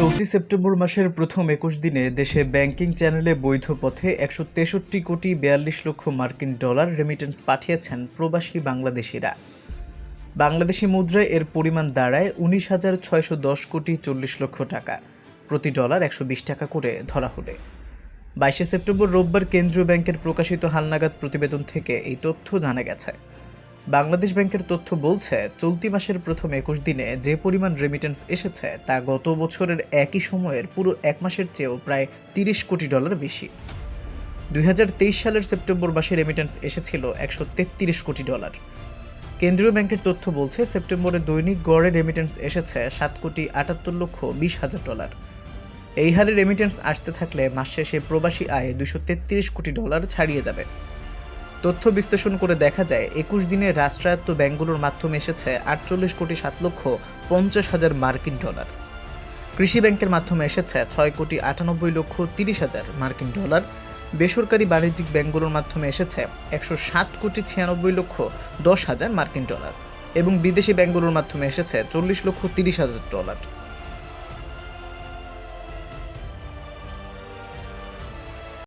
চলতি সেপ্টেম্বর মাসের প্রথম একুশ দিনে দেশে ব্যাংকিং চ্যানেলে বৈধ পথে একশো তেষট্টি কোটি বিয়াল্লিশ লক্ষ মার্কিন ডলার রেমিটেন্স পাঠিয়েছেন প্রবাসী বাংলাদেশিরা। বাংলাদেশি মুদ্রায় এর পরিমাণ দাঁড়ায় উনিশ হাজার ছয়শো দশ কোটি চল্লিশ লক্ষ টাকা। প্রতি ডলার একশো বিশ টাকা করে ধরা হলে। বাইশে সেপ্টেম্বর রোববার কেন্দ্রীয় ব্যাংকের প্রকাশিত হালনাগাদ প্রতিবেদন থেকে এই তথ্য জানা গেছে। বাংলাদেশ ব্যাংকের তথ্য বলছে, চলতি মাসের প্রথম একুশ দিনে যে পরিমাণ রেমিটেন্স এসেছে তা গত বছরের একই সময়ের পুরো এক মাসের চেয়েও প্রায় তিরিশ কোটি ডলার বেশি। দুই হাজার তেইশ সালের সেপ্টেম্বর মাসে রেমিটেন্স এসেছিল একশো তেত্রিশ কোটি ডলার। কেন্দ্রীয় ব্যাংকের তথ্য বলছে, সেপ্টেম্বরে দৈনিক গড়ে রেমিটেন্স এসেছে সাত কোটি আটাত্তর লক্ষ বিশ হাজার ডলার। এই হারে রেমিটেন্স আসতে থাকলে মাস শেষে প্রবাসী আয় দুশো তেত্রিশ কোটি ডলার ছাড়িয়ে যাবে। তথ্য বিশ্লেষণ করে দেখা যায়, একুশ দিনে রাষ্ট্রায়ত্ত ব্যাংকগুলোর মাধ্যমে এসেছে আটচল্লিশ কোটি সাত লক্ষ পঞ্চাশ হাজার মার্কিন ডলার। কৃষি ব্যাংকের মাধ্যমে এসেছে ছয় কোটি আটানব্বই লক্ষ তিরিশ হাজার মার্কিন ডলার। বেসরকারি বাণিজ্যিক ব্যাংকগুলোর মাধ্যমে এসেছে একশো সাত কোটি ছিয়ানব্বই লক্ষ দশ হাজার মার্কিন ডলার এবং বিদেশি ব্যাংকগুলোর মাধ্যমে এসেছে চল্লিশ লক্ষ তিরিশ হাজার ডলার।